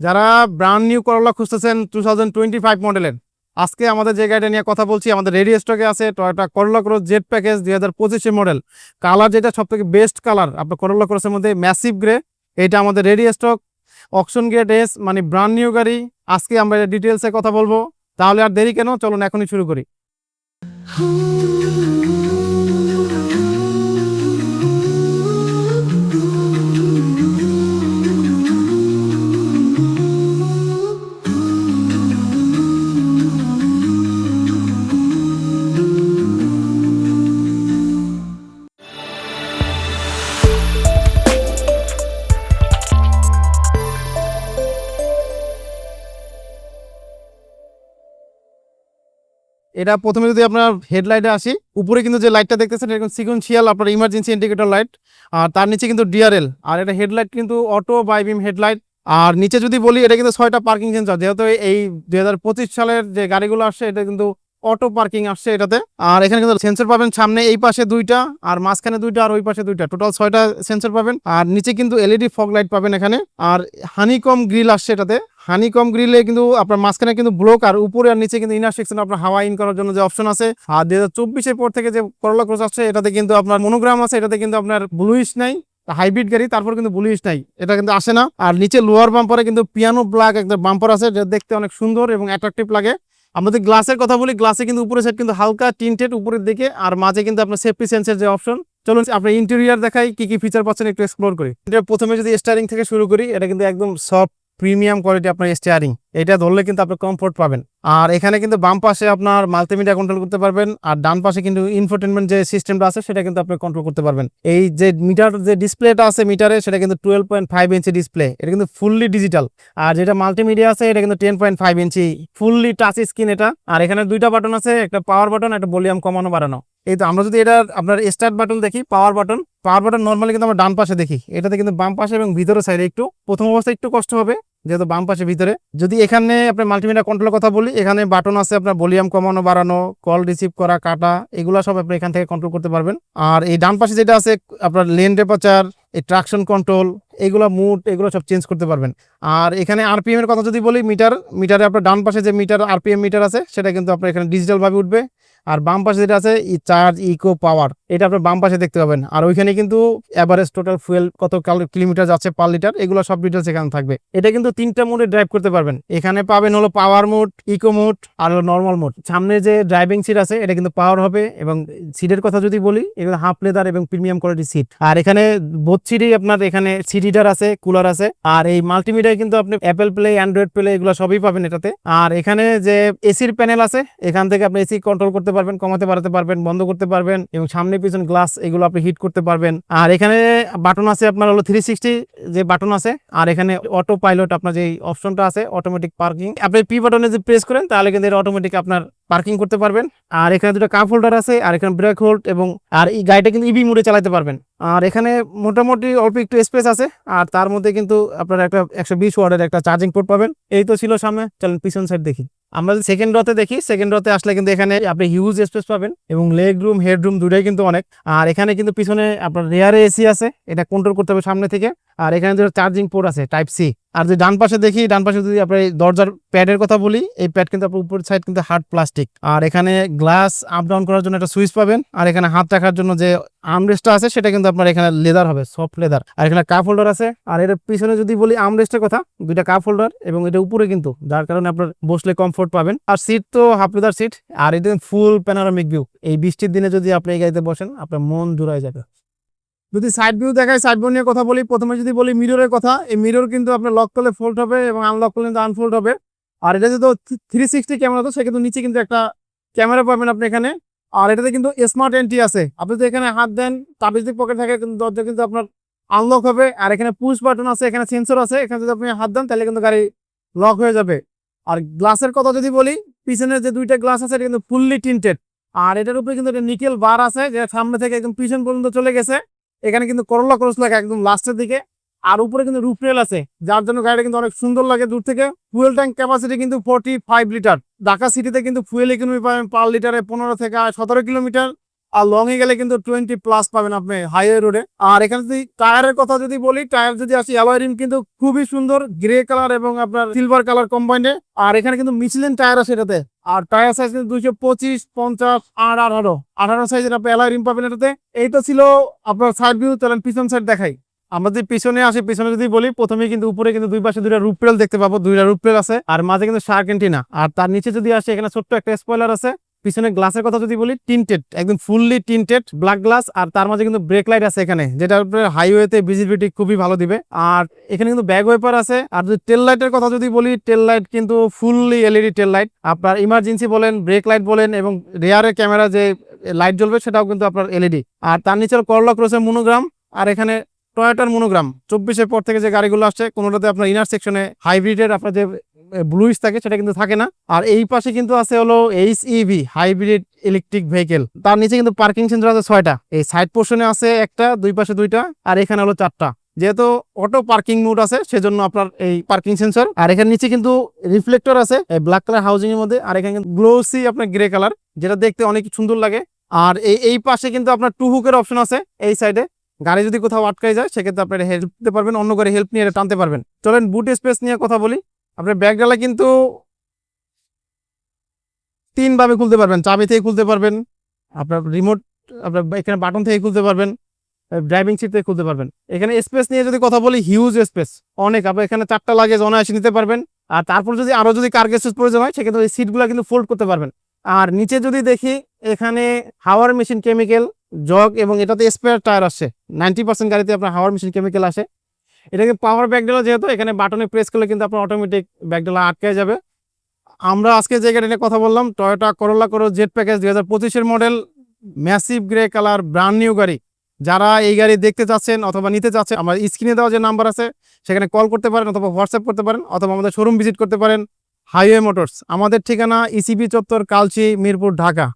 যারা brand new করলা খুঁজতেছেন টু থাউজেন্ড টোয়েন্টি ফাইভ মডেলের আজকে আমাদের যে গাড়িটা নিয়ে কথা বলছি, আমাদের রেডি স্টকে আছে টয়োটা করলা ক্রস জেড প্যাকেজ দুই হাজার পঁচিশের মডেল কালার যেটা সব থেকে বেস্ট কালার আপনার করলা ক্রসের মধ্যে ম্যাসিভ গ্রে এটা আমাদের রেডি স্টক অকশন গেট এস মানে ব্র্যান্ড নিউ গাড়ি, আজকে আমরা এটা ডিটেলসে কথা বলব। তাহলে আর দেরি কেন? চলুন এখনই শুরু করি। এটা প্রথমে যদি আপনার হেডলাইটে আসি, উপরে কিন্তু যে লাইটটা দেখতেছেন এরকম সিকুয়েন্সিয়াল আপনার ইমার্জেন্সি ইন্ডিকেটর লাইট আর তার নিচে কিন্তু ডিআরএল আর এটা হেডলাইট কিন্তু অটো বাইবিম হেডলাইট আর নিচে যদি বলি, এটা কিন্তু ছয়টা পার্কিং সেন্সর যেহেতু এই দুই হাজার পঁচিশ সালের যে গাড়িগুলো আসছে, এটা কিন্তু অটো পার্কিং আসছে এটাতে, আর এখানে কিন্তু সেন্সর পাবেন সামনে এই পাশে দুইটা, আর মাঝখানে দুইটা, আর ওই পাশে দুইটা। টোটাল ছয়টা সেন্সর পাবেন, আর নিচে কিন্তু এলইডি ফগ লাইট পাবেন এখানে, আর হানিকম গ্রিল আসছে এটাতে হানিকম গ্রিলে কিন্তু আপনার মাঝখানে কিন্তু ব্লক আর উপরে আর নিচে কিন্তু ইনার সেকশন আপনার হাওয়া ইন করার জন্য যে অপশন আছে। আর দুই হাজার চব্বিশের পর থেকে যে করলা ক্রস আসছে, এটাতে কিন্তু আপনার মনোগ্রাম আছে, এটাতে কিন্তু আপনার ব্লুইশ নাই হাইব্রিড গাড়ি, তারপর কিন্তু ব্লুইশ নাই, এটা কিন্তু আসে না। আর নিচে লোয়ার বাম্পারে কিন্তু পিয়ানো ব্ল্যাক একটা বাম্পার আছে যেটা দেখতে অনেক সুন্দর এবং অ্যাট্রাকটিভ লাগে। আমাদের গ্লাসের কথা বলি গ্লাসে কিন্তু উপরে সাইড কিন্তু হালকা টিন্টেড উপরের দিকে, আর মাঝে কিন্তু আপনার সেফটি সেন্সের যে অপশন চলুন আপনার ইন্টেরিয়ার দেখাই, কি কি ফিচার পাচ্ছেন একটু এক্সপ্লোর করি। প্রথমে যদি স্টারিং থেকে শুরু করি, এটা কিন্তু একদম সফট প্রিমিয়াম কোয়ালিটি আপনার স্টিয়ারিং এটা ধরলে কিন্তু আপনি কমফোর্ট পাবেন। আর এখানে কিন্তু বাম পাশে আপনার মাল্টিমিডিয়া কন্ট্রোল করতে পারবেন, আর ডান পাশে কিন্তু ইনফোটেনমেন্ট যে সিস্টেমটা আছে, সেটা কিন্তু আপনি কন্ট্রোল করতে পারবেন। এই যে মিটার যে ডিসপ্লেটা আছে মিটারে সেটা কিন্তু twelve point five inch display এটা কিন্তু ফুললি ডিজিটাল আর যেটা মাল্টিমিডিয়া আছে, এটা কিন্তু ten point five inch fully touch screen এটা। আর এখানে দুইটা বাটন আছে, একটা পাওয়ার বাটন একটা ভলিউম কমানো বাড়ানো। এই তো আমরা যদি এটা আপনার স্টার্ট বাটন দেখি power button power button normally কিন্তু আমরা ডান পাশে দেখি। এটাতে কিন্তু বাম পাশে এবং ভিতরে সাইডে একটু, প্রথম অবস্থায় একটু কষ্ট হবে, যেহেতু বাম পাশে ভিতরে। যদি এখানে আপনার মাল্টিমিডিয়া কন্ট্রোলের কথা বলি, এখানে বাটন আছে আপনার ভলিউম কমানো, বাড়ানো কল রিসিভ করা, কাটা, এগুলো সব আপনি এখান থেকে কন্ট্রোল করতে পারবেন। আর এই ডান পাশে যেটা আছে, আপনার লেন টেম্পারেচার এই ট্রাকশন কন্ট্রোল এগুলো মুড এগুলো সব চেঞ্জ করতে পারবেন। আর এখানে আরপিএম এর কথা যদি বলি মিটার মিটারে আপনার ডান পাশে যে মিটার আরপিএম মিটার আছে, সেটা কিন্তু আপনার এখানে ডিজিটালভাবে উঠবে। আর বাম পাশে যেটা আছে, ই চার্জ ইকো পাওয়ার এটা আপনার বাম পাশে দেখতে পাবেন। আর ওইখানে কিন্তু অ্যাভারেজ টোটাল ফুয়েল কত কিলোমিটার যাচ্ছে পার লিটার এগুলো সব ডিটেলস এখানে থাকবে। এটা কিন্তু তিনটা মোডে ড্রাইভ করতে পারবেন। এখানে পাবেন হলো পাওয়ার মোড ইকো মোড আর নর্মাল মোড সামনে যে ড্রাইভিং সিট আছে, এটা কিন্তু পাওয়ার হবে এবং সিটের কথা যদি বলি এগুলো হাফ লেদার এবং প্রিমিয়াম কোয়ালিটি সিট আর এখানে বোথ সিটই আপনার এখানে সিট হিটার আছে কুলার আছে। আর এই মাল্টিমিডিয়ায় কিন্তু আপনি অ্যাপেল প্লে অ্যান্ড্রয়েড প্লে এগুলো সবই পাবেন এটাতে। আর এখানে যে এসির প্যানেল আছে, এখান থেকে আপনি এসি কন্ট্রোল করতে পারবেন, কমাতে বাড়াতে পারবেন, বন্ধ করতে পারবেন এবং সামনে পিছন গ্লাস এগুলো আপনি হিট করতে পারবেন। আর এখানে বাটন আছে আপনার হলো থ্রি সিক্সটি যে বাটন আছে, আর এখানে অটো পাইলট আপনার যে অপশনটা আছে অটোমেটিক পার্কিং আপনি পি বাটনে যে প্রেস করেন, তাহলে কিন্তু অটোমেটিক আপনার পার্কিং করতে পারবেন। আর এখানে দুটো কাপ হোল্ডার আছে, আর এখানে ব্রেক হোল্ড এবং, আর এই গাড়িটা কিন্তু ইভি মোডে চালাতে পারবেন। আর এখানে মোটামুটি অল্প একটু স্পেস আছে, আর তার মধ্যে কিন্তু আপনার একটা একশো বিশ ওয়ার্ডের একটা চার্জিং পোর্ট পাবেন। এই তো ছিল সামনে, চলেন পিছন সাইড দেখি। আমরা যদি সেকেন্ড রতে দেখি সেকেন্ড রতে আসলে কিন্তু এখানে আপনি হিউজ স্পেস পাবেন এবং লেগ রুম হেড রুম দুটাই কিন্তু অনেক। আর এখানে কিন্তু পিছনে আপনার রেয়ারে এসি আছে, এটা কন্ট্রোল করতে হবে সামনে থেকে। আর এখানে দুটো চার্জিং পোর্ট আছে টাইপ সি আর যে ডান পাশে দেখি, ডান পাশে যদি আপনার দরজার প্যাডের কথা বলি, এই প্যাড কিন্তু আপনার উপরের সাইড কিন্তু হার্ড প্লাস্টিক আর এখানে গ্লাস আপ ডাউন করার জন্য একটা সুইচ পাবেন। আর এখানে হাত রাখার জন্য যে আর্মরেস্টটা আছে, সেটা কিন্তু আপনার এখানে লেদার হবে সফট লেদার আর এখানে কাপ হোল্ডার আছে। আর এর পিছনে যদি বলি আর্মরেস্টের কথা, দুইটা কাপ হোল্ডার এবং এটা উপরে কিন্তু, যার কারণে আপনার বসলে কমফোর্ট পাবেন। আর সিট তো হাফ লেদার সিট আর এটা ফুল প্যানারামিক ভিউ এই বৃষ্টির দিনে যদি আপনি এই গাড়িতে বসেন, আপনার মন জুড়ায় যাবে। যদি সাইড ভিউ দেখায় সাইড ভিউ নিয়ে কথা বলি, প্রথমে যদি বলি মিররের কথা, এই মিরর কিন্তু আপনার লক করলে ফোল্ড হবে এবং আনলক করলে কিন্তু আনফোল্ড হবে। আর এটা যদি থ্রি সিক্সটি ক্যামেরা তো সে কিন্তু নিচে কিন্তু একটা ক্যামেরা পাবেন আপনি এখানে। আর এটাতে কিন্তু স্মার্ট এন্ট্রি আছে। আপনি যদি এখানে হাত দেন, তাবিজ দিক পকেট থাকে, কিন্তু দরজা কিন্তু আপনার আনলক হবে। আর এখানে পুশ বাটন আছে, এখানে সেন্সর আছে, এখানে যদি আপনি হাত দেন, তাহলে কিন্তু গাড়ি লক হয়ে যাবে। আর গ্লাসের কথা যদি বলি, পিছনের যে দুইটা গ্লাস আছে, এটা কিন্তু ফুললি টিন্টেড আর এটার উপরে কিন্তু একটা নিকেল বার আছে, যে সামনে থেকে একদম পিছন পর্যন্ত চলে গেছে। এখানে কিন্তু করলা ক্রস লাগে একদম লাস্টের দিকে। আর উপরে কিন্তু রুফরেল আছে, যার জন্য গাড়িটা কিন্তু অনেক সুন্দর লাগে দূর থেকে। ফুয়েল ট্যাঙ্ক ক্যাপাসিটি কিন্তু ফোর্টি ফাইভ লিটার ঢাকা সিটিতে কিন্তু ফুয়েল ইকোনমি পাবেন পার লিটারে পনেরো থেকে সতেরো কিলোমিটার আর লং এ গেলে কিন্তু টোয়েন্টি প্লাস পাবেন আপনি হাইওয়ে রোডে আর এখানে যদি টায়ারের কথা যদি বলি টায়ার যদি আসি অ্যালয় রিম কিন্তু খুবই সুন্দর গ্রে কালার এবং আপনার সিলভার কালার কম্বাইন্ডে আর এখানে কিন্তু মিচলিন টায়ার আছে এটাতে। আর টায়ার সাইজ কিন্তু দুইশো পঁচিশ, পঞ্চাশ, আর আঠারো। আঠারো সাইজের আপনি অ্যালয় রিম পাবেন এটাতে। এইটা ছিল আপনার সাইড ভিউ চলেন পিছন সাইড দেখাই। আমরা যদি পিছনে আসি, পিছনে যদি বলি প্রথমে কিন্তু উপরে কিন্তু দুই পাশে দুইটা রুপরেল দেখতে পাবো, দুইটা রুপরেল আছে। আর মাঝে কিন্তু শার্ক এন্টিনা আর তার নিচে যদি আসে, এখানে ছোট্ট একটা স্পয়লার আছে। পিছনে গ্লাসের কথা যদি বলি টিনটেড একদম ফুললি টিনটেড ব্ল্যাক গ্লাস আর তার মাঝে কিন্তু ব্রেক লাইট আছে এখানে যেটা আপনার হাইওয়েতে ভিজিবিলিটি খুবই ভালো দিবে। আর এখানে কিন্তু ব্যাগ ওয়েপার আছে, আর যদি টেল লাইটের কথা যদি বলি টেল লাইট কিন্তু ফুললি এলইডি টেল লাইট আপনার ইমার্জেন্সি বলেন ব্রেক লাইট বলেন, এবং রেয়ারের ক্যামেরা যে লাইট জ্বলবে, সেটাও কিন্তু আপনার এলইডি আর তার নিচে করলা ক্রসের মনোগ্রাম আর এখানে টয়োটার মনোগ্রাম চব্বিশের পর থেকে যে গাড়িগুলো আসছে, কোনোটাতে আপনার ইনার সেকশনে হাইব্রিডের আপনার যে ব্লুইস থাকে, সেটা কিন্তু থাকে না। আর এই পাশে কিন্তু আছে হলো H EV hybrid electric vehicle তার নিচে কিন্তু পার্কিং সেন্টার আছে ছয়টা। এই সাইড পোর্শনে আছে একটা, দুই পাশে দুইটা, আর এখানে হলো চারটা। যেহেতু অটো পার্কিং মোড আছে, সেজন্য আপনার এই পার্কিং সেন্সর আর এখানে নিচে কিন্তু রিফ্লেক্টর আছে ব্ল্যাক কালার হাউজিং এর মধ্যে, আর এখানে কিন্তু গ্লোসি আপনার গ্রে কালার যেটা দেখতে অনেক সুন্দর লাগে। আর এই এই পাশে কিন্তু আপনার টু হুকের অপশন আছে, এই সাইডে গাড়ি যদি কোথাও আটকাই যায়, সেক্ষেত্রে আপনারা হেল্প দিতে পারবেন, অন্য করে হেল্প নিয়ে এটা টানতে পারবেন। চলেন বুট স্পেস নিয়ে কথা বলি। আপনার ব্যাগ ডালা কিন্তু তিন ভাবে খুলতে পারবেন। চাবি থেকে খুলতে পারবেন, আপনার রিমোট আপনার এখানে বাটন থেকে খুলতে পারবেন ড্রাইভিং সিট থেকে খুলতে পারবেন। এখানে স্পেস নিয়ে যদি কথা বলি হিউজ স্পেস অনেক। আপনার এখানে চারটা লাগেজ অনায়াসে নিতে পারবেন। আর তারপর যদি আরও যদি কার্গেজ প্রয়োজন হয়, সেক্ষেত্রে ওই সিটগুলো কিন্তু ফোল্ড করতে পারবেন। আর নিচে যদি দেখি, এখানে হাওয়ার মেশিন কেমিক্যাল জগ এবং এটাতে স্পেয়ার টায়ার আসে। নাইনটি পার্সেন্ট গাড়িতে আপনার হাওয়ার মেশিন কেমিক্যাল আসে। এটাকে পাওয়ার ব্যাকডেলা যেহেতু, এখানে বাটনে প্রেস করলে কিন্তু আপনার অটোমেটিক ব্যাকডেলা আটকে যাবে। আমরা আজকে যে গাড়ি কথা বললাম টয়োটা করোলা করো জেট প্যাকেজ দুই হাজার পঁচিশের model massive grey colour brand new গাড়ি। যারা এই গাড়ি দেখতে চাচ্ছেন অথবা নিতে চাচ্ছেন, আমার স্ক্রিনে দেওয়া যে নাম্বার আছে, সেখানে কল করতে পারেন অথবা হোয়াটসঅ্যাপ করতে পারেন অথবা আমাদের শোরুম ভিজিট করতে পারেন হাইওয়ে মোটরস আমাদের ঠিকানা ইসিবি চত্বর, কালচি, মিরপুর, ঢাকা।